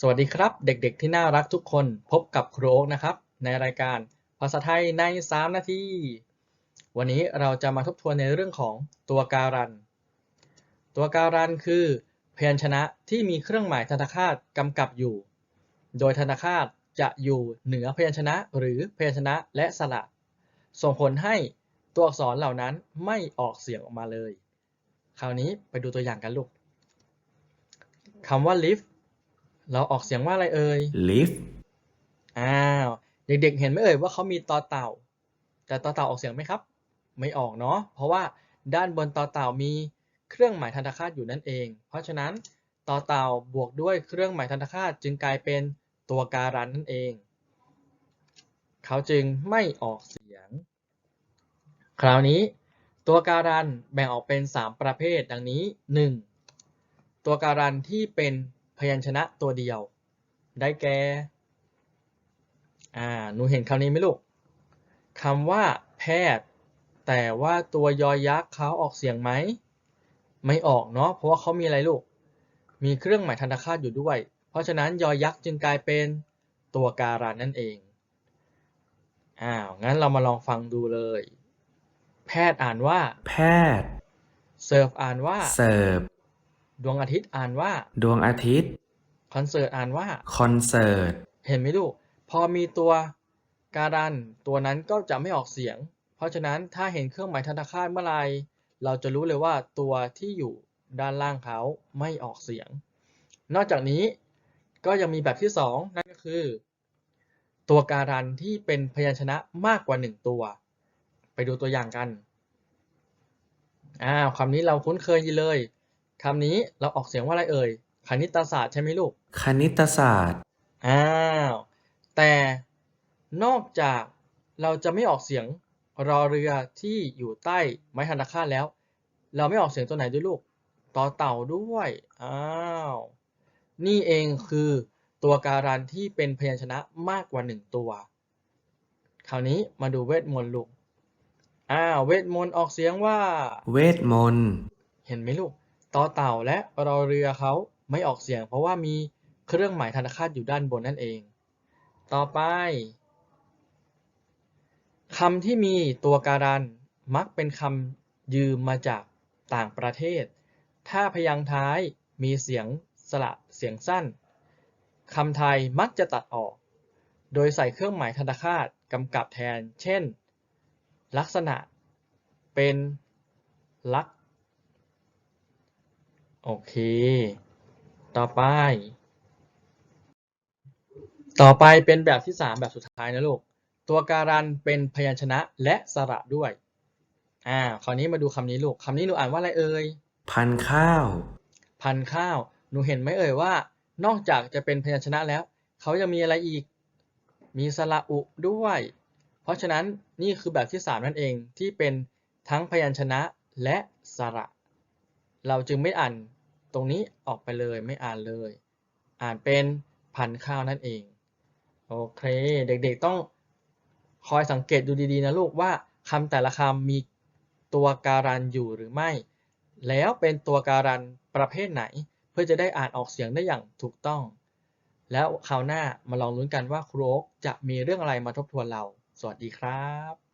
สวัสดีครับ เด็กๆที่น่ารักทุกคนพบกับครูโอ๊กนะครับ ในรายการภาษาไทยใน 3 นาที วันนี้เราจะมาทบทวนในเรื่องของตัวการัน ตัวการันคือพยัญชนะที่มีเครื่องหมายธนคาตกำกับอยู่ โดยธนคาตจะอยู่เหนือพยัญชนะหรือพยัญชนะและสระ ส่งผลให้ตัวอักษรเหล่านั้นไม่ออกเสียงออกมาเลย คราวนี้ไปดูตัวอย่างกันลูกคำว่า lift เราออกเสียงว่าอะไรเอ่ย lift อ้าว เด็กๆ เห็นไหมเอ่ยว่าเขามีต่อเต่า แต่ต่อเต่าออกเสียงไหมครับ ไม่ออกเนาะ เพราะว่าด้านบนต่อเต่ามีเครื่องหมายทันตคาตอยู่นั่นเอง เพราะฉะนั้นต่อเต่าบวกด้วยเครื่องหมายทันตคาตจึงกลายเป็นตัวการันนั่นเอง เขาจึงไม่ออกเสียง คราวนี้ตัวการันแบ่งออกเป็น 3 ประเภทดังนี้ 1. ตัวการันที่เป็น พยัญชนะตัวเดียว ได้แก่ อ่า หนูเห็นคำนี้ไหมลูกคำว่าแพทย์ แต่ว่าตัวยอยักษ์เขาออกเสียงไหม ไม่ออกเนาะ เพราะว่าเขามีอะไรลูก มีเครื่องหมายทันตคาตอยู่ด้วย เพราะฉะนั้นยอยักษ์จึงกลายเป็นตัวการันนั่นเอง อ้าว งั้นเรามาลองฟังดูเลย แพทย์อ่านว่า แพทย์ เสิร์ฟอ่านว่า เสิร์ฟ ดวงอาทิตย์อ่านว่า ดวงอาทิตย์ คอนเสิร์ตอ่านว่า คอนเสิร์ต เห็นไหมลูก พอมีตัวการัน ตัวนั้นก็จะไม่ออกเสียง เพราะฉะนั้นถ้าเห็นเครื่องหมายธนาคารเมื่อไหรเราจะรู้เลยว่าตัวที่อยู่ด้านล่างเขาไม่ออกเสียง นอกจากนี้ก็ยังมีแบบที่สองนั่นก็คือ ตัวการันที่เป็นพยัญชนะมากกว่าหนึ่งตัว ไปดูตัวอย่างกันอ้าวคำนี้เราคุ้นเคยดีเลย คำนี้เราออกเสียงว่าอะไรเอ่ย คณิตศาสตร์ใช่ไหมลูก คณิตศาสตร์ อ้าว แต่นอกจากเราจะไม่ออกเสียงรอเรือที่อยู่ใต้ไม้ธนาคาตแล้ว เราไม่ออกเสียงตัวไหนด้วยลูก ต่อเต่าด้วย อ้าว นี่เองคือตัวการันที่เป็นพยัญชนะมากกว่าหนึ่งตัว คราวนี้มาดูเวทมนต์ลูก อ้าว เวทมนต์ออกเสียงว่า เวทมนต์ เห็นไหมลูก ต่อเต่าและรอเรือเขาไม่ออกเสียง เพราะว่ามีเครื่องหมายธนคาตอยู่ด้านบนนั่นเอง ต่อไปคำที่มีตัวการันมักเป็นคำยืมมาจากต่างประเทศ ถ้าพยางค์ท้ายมีเสียงสระเสียงสั้นคำไทยมักจะตัดออก โดยใส่เครื่องหมายธนคาตกำกับแทน เช่น ลักษณะ เป็นลัก โอเค ต่อไป ต่อไปเป็นแบบที่ 3 แบบสุดท้ายนะลูก ตัวการันเป็นพยัญชนะและสระด้วย อ่า คราวนี้มาดูคำนี้ลูก คำนี้หนูอ่านว่าอะไรเอ่ย พันธุ์ข้าว พันธุ์ข้าว หนูเห็นไหมเอ่ยว่า นอกจากจะเป็นพยัญชนะแล้ว เขายังมีอะไรอีก มีสระอุด้วย เพราะฉะนั้นนี่คือแบบที่ 3 นั่นเองที่เป็นทั้งพยัญชนะและสระ เราจึงไม่อ่านต รงนี้ออกไปเลยไม่อ่านเลย อ่านเป็นพันข้าวนั่นเอง โอเค เด็กๆต้องคอยสังเกตดูดีๆนะลูกว่าคำแต่ละคำมีตัวการันอยู่หรือไม่ แล้วเป็นตัวการันประเภทไหน เพื่อจะได้อ่านออกเสียงได้อย่างถูกต้อง แล้วคราวหน้ามาลองลุ้นกันว่าครูโอ๊คจะมีเรื่องอะไรมาทบทวนเรา สวัสดีครับ